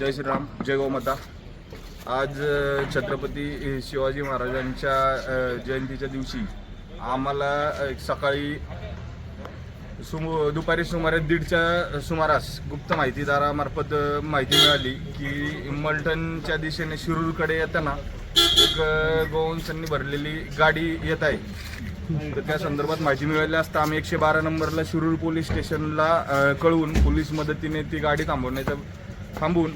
जय श्रीराम जय गोमाता. आज छत्रपती शिवाजी महाराजांच्या जयंतीच्या दिवशी आम्हाला सकाळी सुम दुपारी सुमारे दीडच्या सुमारास गुप्त माहितीदारामार्फत माहिती मिळाली की मलटणच्या दिशेने शिरूरकडे येताना एक गोवंशांनी भरलेली गाडी येत आहे. तर त्या संदर्भात माहिती मिळाली असता आम्ही एकशे बारा नंबरला शिरूर पोलीस स्टेशनला कळवून पोलीस मदतीने ती गाडी थांबवण्याचा थांबून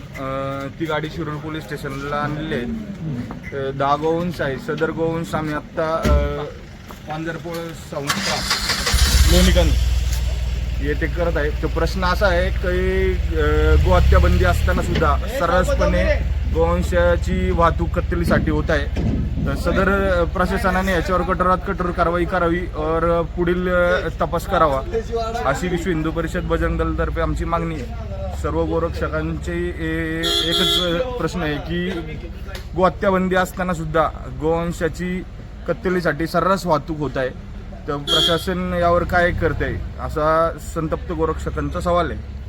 ती गाडी शिरूर पोलीस स्टेशनला आणलेली आहे. दहा गोवंश आहे सदर गोवंश आम्ही आत्ता पांजरपोळ संस्था लोणीगंज येथे करत आहे. तो प्रश्न असा आहे की गोहत्याबंदी गोहत्या बंदी असताना सुद्धा सर्रासपणे गोवंशाची वाहतूक कत्तलीसाठी होत आहे. तर सदर प्रशासनाने याच्यावर कठोरात कठोर कारवाई करावी और पुढील तपास करावा अशी विश्व हिंदू परिषद बजरंग दलतर्फे आमची मागणी आहे. सर्व गोरक्षकांचे ए- एकच प्रश्न आहे की गोहत्याबंदी असताना सुद्धा गोवंशाची कत्तलीसाठी सर्रास वाहतूक होत आहे. तर प्रशासन यावर काय करत आहे असा संतप्त गोरक्षकांचा सवाल आहे.